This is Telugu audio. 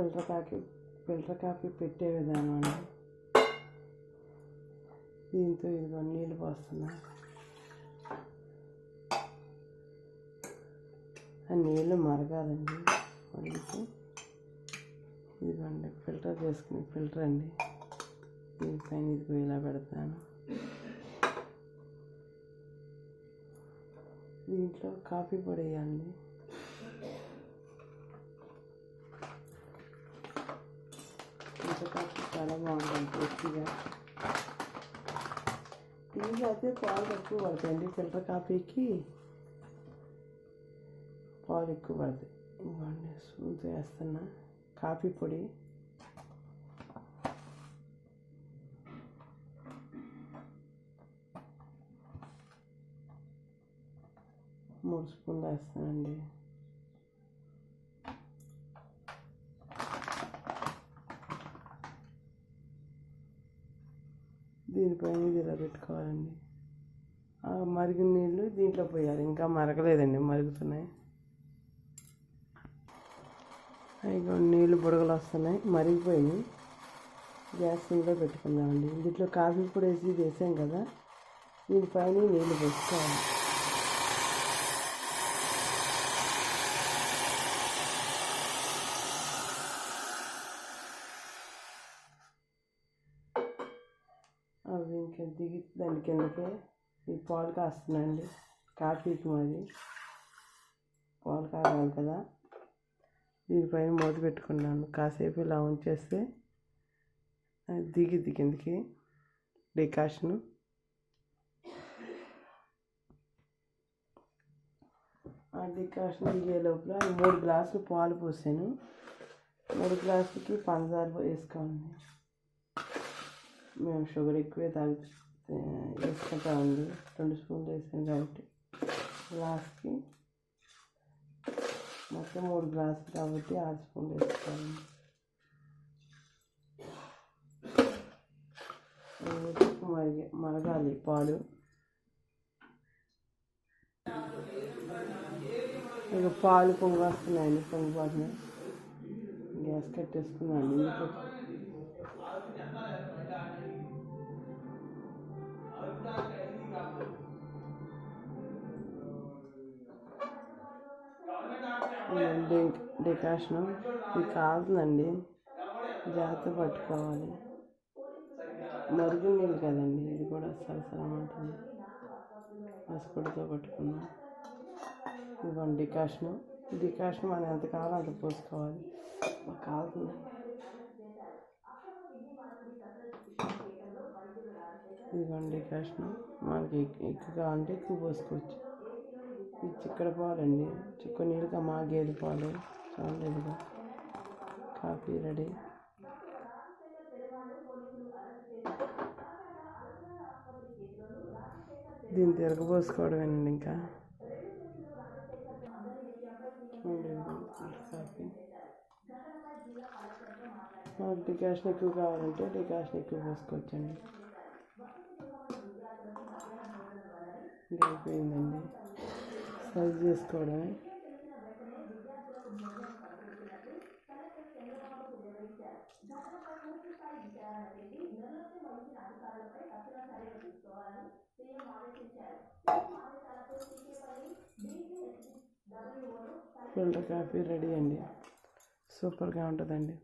ఫిల్టర్ కాఫీ ఫిల్టర్ కాఫీ పెట్టే విధానం అండి. దీంతో ఇదిగో నీళ్ళు పోస్తున్నా. ఆ నీళ్ళు మరగాలండి. మరిగితే ఇదిగోండి ఫిల్టర్ చేసుకుని ఫిల్టర్ అండి. దీనిపైన ఇదిగో ఇలా పెడతాను. దీంట్లో కాఫీ పొడి వేయాలి ఇంత కాఫీ చాలా బాగుంటుంది టేస్టీగా. టీలో అయితే పాలు తక్కువ పడతాయండి ఫిల్టర్ కాఫీకి పాలు ఎక్కువ పడతాయి. ఇవ్వండి స్పూన్తో వేస్తున్నా. కాఫీ పొడి. మూడు స్పూన్లు వేస్తానండి దీనిపైన ఇది ఇలా పెట్టుకోవాలండి ఆ మరిగిన నీళ్ళు దీంట్లో పోయాలి. ఇంకా మరగలేదండి మరుగుతున్నాయి. ఇక నీళ్ళు బుడగలు వస్తున్నాయి మరిగిపోయినాయి. గ్యాస్ మీద పెట్టుకుందామండి. దీంట్లో కాఫీ పొడి వేసి వేసాం కదా దీనిపైన నీళ్ళు పెట్టుకోవాలి అవి ఇంకా దిగి దాని కిందకే ఈ పాలు కాస్తున్నాయండి కాఫీకి మరి. పాలు కావాలి కదా. దీనిపైన మూత పెట్టుకున్నాను. కాసేపు ఇలా ఉంచేస్తే అది దిగిద్ది కిందకి. డికాషను. ఆ డికాషన్ దిగే లోపల మూడు గ్లాసులు పాలు పోసాను. మూడు గ్లాసులకి పంచదార వేసుకోండి మేము షుగర్ ఎక్కువే తాగి వేసుకుంటామండి రెండు స్పూన్లు వేసాను కాబట్టి. గ్లాస్కి మొత్తం మూడు గ్లాసులు కాబట్టి ఆరు స్పూన్లు వేసుకోవాలి. మరిగి మరగాలి పాలు. ఇక పాలు పొంగు వస్తున్నాయండి పొంగు గ్యాస్ కట్టేసుకున్నాను. డికాషన్? ఇది కాదుందండి జాగ్రత్త పట్టుకోవాలి. మరుగు నీళ్ళు కదండి ఇది కూడా సరసరం ఉంటుంది. పసుపుడితో పట్టుకున్నాం ఇదిగోండి డికాషన్. డికాషన్ మనం ఎంత కావాలో అంత పోసుకోవాలి. మాకు కాదుంది ఇదిగోండి డికాషన్. మనకి ఎక్కువ కావాలంటే ఎక్కువ పోసుకోవచ్చు. ఇది చిక్కడ పాలండి. చిక్క నీళ్ళుగా మా గేదె పాలు. చాలేదుగా కాఫీ రెడీ. దీన్ని తిరగబోసుకోవడమేనండి ఇంకా. కాఫీ. మాకు డికాషన్ ఎక్కువ కావాలంటే డికాషన్ ఎక్కువ పోసుకోవచ్చండి. ఇంకా అయిపోయిందండి. సైజ్ చేసుకోవడమే ఫిల్టర్ కాఫీ రెడీ అండి. సూపర్గా ఉంటుందండి.